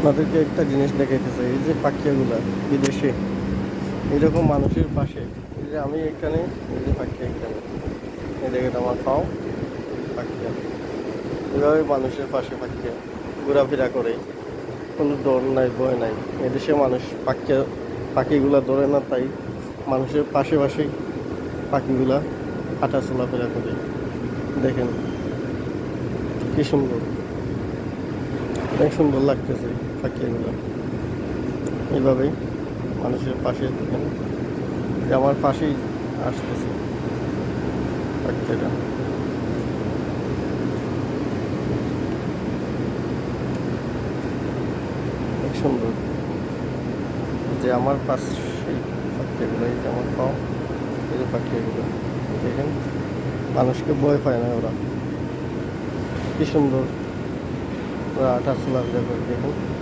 আপনাদেরকে একটা জিনিস দেখাইতেছে এই যে পাখিয়াগুলা, বিদেশে এরকম মানুষের পাশে, এই যে আমি এখানে, এই যে পাখি এখানে, এই দেখেন আমার পাও, পাখিয়া, এভাবে মানুষের পাশে পাখিয়া ঘোরাফেরা করে, কোনো ডর নাই, ভয় নাই, এদেশে মানুষ পাখিয়া, পাখিগুলা ধরে না, তাই মানুষের পাশে পাশেই পাখিগুলা হাঁটা চলাফেরা করে, দেখেন কি সুন্দর। অনেক সুন্দর লাগতেছে পাখিগুলো এইভাবেই মানুষের পাশে দেখেন যে আমার পাশেই আসতেছে পাখিটা অনেক সুন্দর। যে আমার পাশেই পাখিগুলো এই যে আমার পাও এই যে পাখিগুলো দেখেন, মানুষকে ভয় পায় না ওরা। কি সুন্দর। ওরা আটা দেখুন।